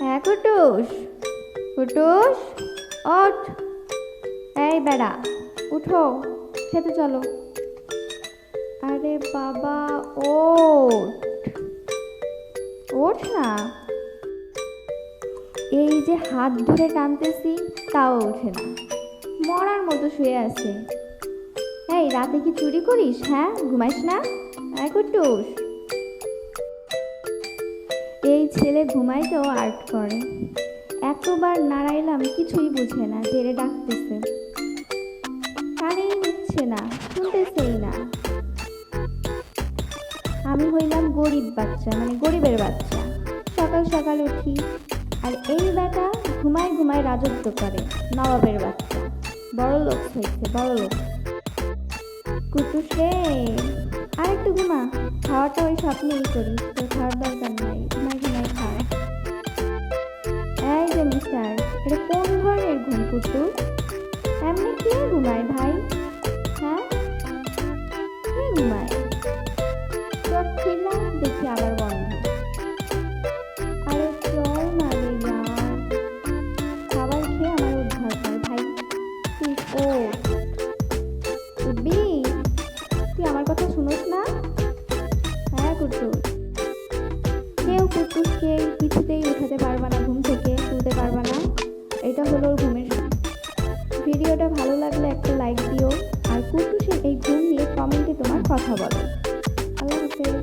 হ্যাঁ কুটুস। কুটুস, ওঠ। এই বেড়া, উঠো, খেতে চলো। আরে বাবা, ওঠ। ওঠ না। এই যে হাত ধরে টানতেছি, তাও ওঠে না। মরার মতো শুয়ে আছে। এই, রাতে কি চুরি করিস হ্যাঁ? ঘুমাইস না? হ্যাঁ কুটুস। এই ছেলে ঘুমাইতেও আর্ট করে। এতবার নাড়াইলাম কিছুই বুঝে না জেরে ডাকতেছে। কানেই নিচ্ছে না, শুনতেছেই না। আমি হইলাম গরিব বাচ্চা মানে গরিবের বাচ্চা। সকাল সকাল উঠি, আর এই বেটা ঘুমায় ঘুমায় রাজত্ব করে, নবাবের বাচ্চা। বড় লোক হয়েছে, বড় লোক। কুটুস আর একটু ঘুমা। খাওয়াটা ওই স্বপ্নেই করি, তো খাওয়ার দরকার নাই ঘুমাই ঘুমাই খাওয়া এই যে মিস্টার এটা কোন ধরনের ঘুম কুটু এমনি কে ঘুমায় ভাই? হ্যাঁ? কে ঘুমায়? চোখ ছিলাম দেখি আবার বন্ধ। আমার ভাই। ও তুই আমার কথা শুনোস না? কুচকে কিছুতেই উঠাতে পারবা না, ঘুম থেকে তুলতে পারবা না। এটা হলো ওর ঘুমের ভিডিওটা ভালো লাগলে একটা লাইক দিও, আর কুকুশের এই ঘুম নিয়ে কমেন্টে তোমার কথা বলো। আল্লাহ হাফেজ।